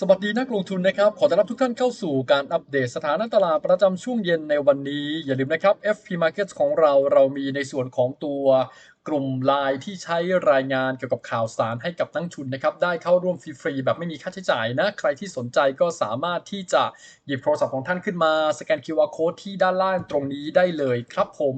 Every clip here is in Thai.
สวัสดีนักลงทุนนะครับ ขอต้อนรับทุกท่านเข้าสู่การอัปเดตสถานะตลาดประจำช่วงเย็นในวันนี้ อย่าลืมนะครับ FP Markets ของเราเรามีในส่วนของตัวกลุ่มไลน์ที่ใช้รายงานเกี่ยวกับข่าวสารให้กับนักทุนนะครับได้เข้าร่วมฟรีๆแบบไม่มีค่าใช้จ่ายนะ ใครที่สนใจก็สามารถที่จะหยิบโทรศัพท์ของท่านขึ้นมา สแกน QR Code ที่ด้านล่างตรงนี้ได้เลยครับผม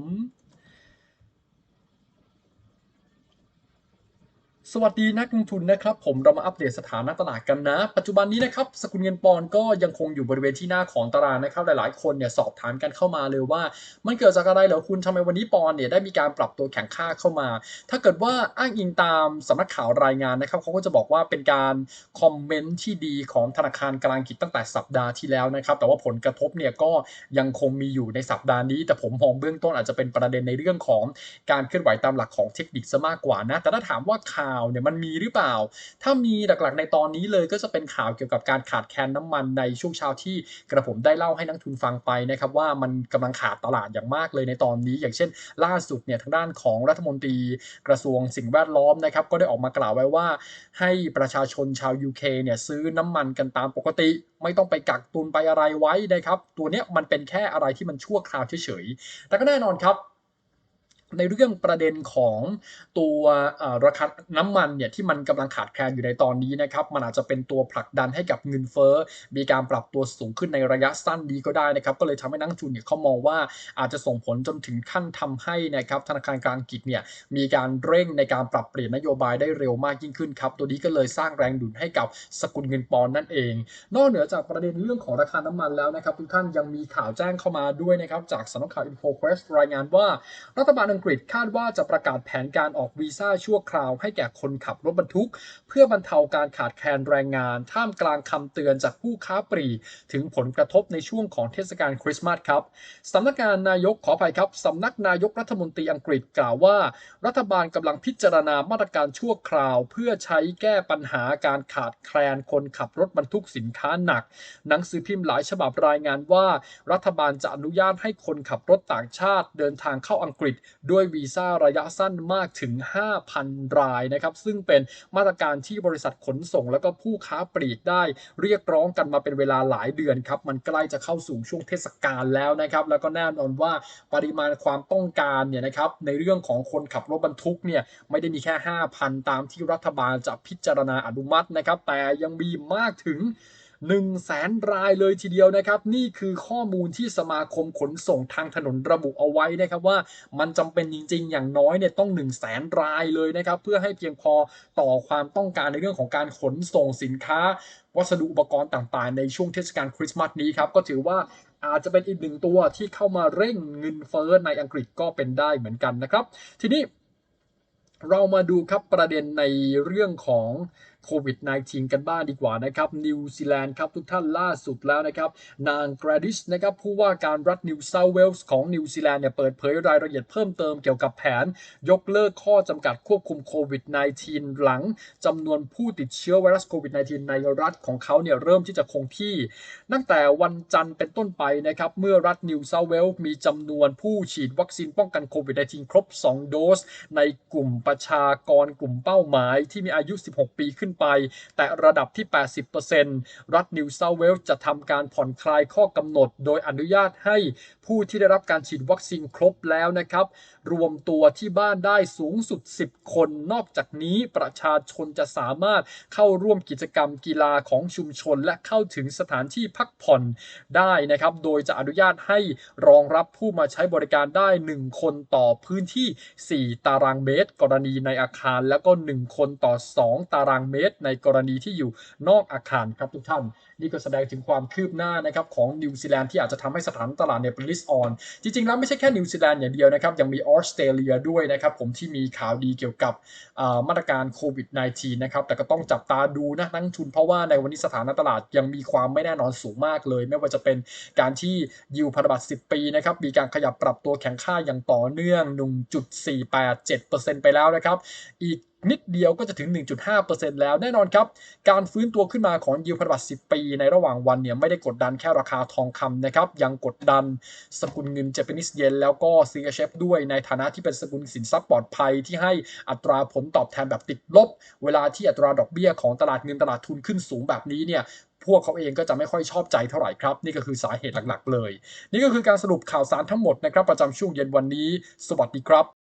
สวัสดีนักลงทุนนะครับ ผมเรามาอัปเดตสถานะตลาดกันนะ ปัจจุบันนี้นะครับสกุลเงินปอนด์ก็ยังคงอยู่บริเวณที่หน้าของตารางนะครับ หลายๆ คนเนี่ยสอบถามกันเข้ามาเลยว่า มันเกิดจากอะไรเหรอคุณทำไมวันนี้ปอนด์เนี่ยได้มีการปรับตัวแข็งค่าเข้ามา ถ้าเกิดว่าอ้างอิงตามสำนักข่าวรายงานนะครับเขาก็จะบอกว่าเป็นการคอมเมนต์ที่ดีของธนาคารกลางอังกฤษตั้งแต่สัปดาห์ที่แล้วนะครับแต่ว่าผลกระทบเนี่ยก็ยังคงมีอยู่ในสัปดาห์นี้ แต่ผมมองเบื้องต้นอาจจะเป็นประเด็นในเรื่องของการเคลื่อนไหวตามหลักของเทคนิคซะมากกว่านะแต่ถ้าถามว่าข่าวเนี่ยมันมีหรือเปล่า ถ้ามีหลักๆในตอนนี้เลยก็จะเป็นข่าวเกี่ยวกับการขาดแคลนน้ำมันในช่วงเช้าที่กระผมได้เล่าให้นักทุนฟังไปนะครับว่ามันกำลังขาดตลาดอย่างมากเลยในตอนนี้ อย่างเช่น ล่าสุดเนี่ยทางด้านของรัฐมนตรีกระทรวงสิ่งแวดล้อมนะครับก็ได้ออกมากล่าวไว้ว่า ให้ประชาชนชาว UK เนี่ยซื้อน้ำมันกันตามปกติ ไม่ต้องไปกักตุนไปอะไรไว้นะครับตัวเนี้ยมันเป็นแค่อะไรที่มันชั่วคราวเฉยๆแต่ก็แน่นอนครับ ในเรื่องประเด็นของตัวราคาน้ำมันเนี่ยที่มันกำลังขาดแคลนอยู่ในตอนนี้นะครับมันอาจจะเป็นตัวผลักดันให้กับเงินเฟ้อมีการปรับตัวสูงขึ้นในระยะสั้นนี้ก็ได้นะครับก็เลยทำให้นักทุนเนี่ยเขามองว่าอาจจะส่งผลจนถึงขั้นทำให้นะครับธนาคารกลางอังกฤษเนี่ยมีการเร่งในการปรับเปลี่ยนนโยบายได้เร็วมากยิ่งขึ้นครับตัวนี้ก็เลยสร้างแรงดุลให้กับสกุลเงินปอนด์นั่นเอง นอกเหนือจากประเด็นเรื่องของราคาน้ำมันแล้วนะครับทุกท่านยังมีข่าวแจ้งเข้ามาด้วยนะครับจากสำนักข่าว InfoQuest รายงานว่ารัฐบาลอังกฤษคาดว่าจะประกาศแผนการออกวีซ่าชั่วคราวให้แก่คนขับรถบรรทุก เพื่อบรรเทาการขาดแคลนแรงงาน ท่ามกลางคำเตือนจากผู้ค้าปลีกถึงผลกระทบในช่วงของเทศกาลคริสต์มาสครับสำนักงานนายกขออภัยครับสำนักนายกรัฐมนตรีอังกฤษกล่าวว่า รัฐบาลกำลังพิจารณามาตรการชั่วคราว เพื่อใช้แก้ปัญหาการขาดแคลนคนขับรถบรรทุกสินค้าหนัก หนังสือพิมพ์หลายฉบับรายงานว่า รัฐบาลจะอนุญาตให้คนขับรถต่างชาติเดินทางเข้าอังกฤษด้วยวีซ่าระยะสั้นมากถึง 5,000 รายนะครับ ซึ่งเป็นมาตรการที่บริษัทขนส่ง แล้วก็ผู้ค้าปลีกได้ เรียกร้องกันมาเป็นเวลาหลายเดือนครับ มันใกล้จะเข้าสู่ช่วงเทศกาลแล้วนะครับ แล้วก็แน่นอนว่าปริมาณความต้องการเนี่ยนะครับในเรื่องของคนขับรถบรรทุกเนี่ยไม่ได้มีแค่ 5,000 ตามที่รัฐบาลจะพิจารณาอนุมัตินะครับ แต่ยังมีมากถึง 1 0 0 0 0แสนรายเลยทีเดียวนะครับ นี่คือข้อมูลที่สมาคมขนส่งทางถนนระบุเอาไว้นะครับว่ามันจำเป็นจริง ๆ อย่างน้อยเนี่ยต้อง 1 0 0 0 0แสนรายเลยนะครับเพื่อให้เพียงพอต่อความต้องการในเรื่องของการขนส่งสินค้า วัสดุอุปกรณ์ต่างๆ ในช่วงเทศกาลคริสต์มาสนี้ครับก็ถือว่าอาจจะเป็นอีกหนึ่งตัวที่เข้ามาเร่งเงินเฟ้อในอังกฤษก็เป็นได้เหมือนกันนะครับ ทีนี้เรามาดูครับประเด็นในเรื่องของ โควิด -19 กันบ้างดีกว่านะครับนิวซีแลนด์ครับทุกท่านล่าสุดแล้วนะครับ นางกรดิชนะครับผู้ว่าการรัฐนิวเซาเวลส์ของนิวซีแลนด์เนี่ยเปิดเผยรายละเอียดเพิ่มเติมเกี่ยวกับแผน ยกเลิกข้อจำกัดควบคุมโควิด -19 หลังจำนวนผู้ติดเชื้อไวรัสโควิด -19 ในรัฐของเขาเนี่ยเริ่มที่จะคงที่ ตั้งแต่วันจันทร์เป็นต้นไปนะครับเมื่อรัฐนิวเซาเวลส์มีจำนวนผู้ฉีดวัคซีนป้องกันโควิด -19 ครบ 2 โดส ในกลุ่มประชากรกลุ่มเป้าหมายที่มีอายุ 16 ปีขึ้นไป แต่ระดับที่ 80%รัฐนิวเซาเวลส์จะทำการผ่อนคลายข้อกำหนด โดยอนุญาตให้ผู้ที่ได้รับการฉีดวัคซีนครบแล้วนะครับ รวมตัวที่บ้านได้สูงสุด 10 คน นอกจากนี้ประชาชนจะสามารถเข้าร่วมกิจกรรมกีฬาของชุมชน และเข้าถึงสถานที่พักผ่อนได้นะครับ โดยจะอนุญาตให้รองรับผู้มาใช้บริการได้ 1 คนต่อพื้นที่ 4 ตารางเมตร กรณีในอาคาร แล้วก็ 1 คนต่อ 2 ตารางเมตรในกรณีที่อยู่นอกอาคารครับทุกท่านนี่ก็แสดงถึงความคืบหน้านะครับของนิวซีแลนด์ที่อาจจะทำให้สถานตลาดเนี่ยเป็น list on จริงๆแล้วไม่ใช่แค่นิวซีแลนด์อย่างเดียวนะครับยังมีออสเตรเลียด้วยนะครับผมที่มีข่าวดีเกี่ยวกับมาตรการโควิด -19 นะครับแต่ก็ต้องจับตาดูนะนักทุนเพราะว่าในวันนี้สถานตลาดยังมีความไม่แน่นอนสูงมากเลย ไม่ว่าจะเป็นการที่ยิวพันธบัตร 10 ปีนะครับมีการขยับปรับตัวแข็งค่าอย่างต่อเนื่อง 1.487%ไปแล้วนะครับ อีกนิดเดียวก็จะถึง 1.5%แล้วแน่นอนครับ การฟื้นตัวขึ้นมาของยิวพันธบัตร 10 ปีในระหว่างวันเนี่ยไม่ได้กดดันแค่ราคาทองคำนะครับ ยังกดดันสกุลเงินเจแปนิสเยนแล้วก็ CHF ด้วยในฐานะที่เป็นสกุลสินทรัพย์ปลอดภัยที่ให้อัตราผลตอบแทนแบบติดลบ เวลาที่อัตราดอกเบี้ยของตลาดเงินตลาดทุนขึ้นสูงแบบนี้เนี่ยพวกเขาเองก็จะไม่ค่อยชอบใจเท่าไหร่ครับ นี่ก็คือสาเหตุหลักๆ เลย นี่ก็คือการสรุปข่าวสารทั้งหมดนะครับประจำช่วงเย็นวันนี้ สวัสดีครับ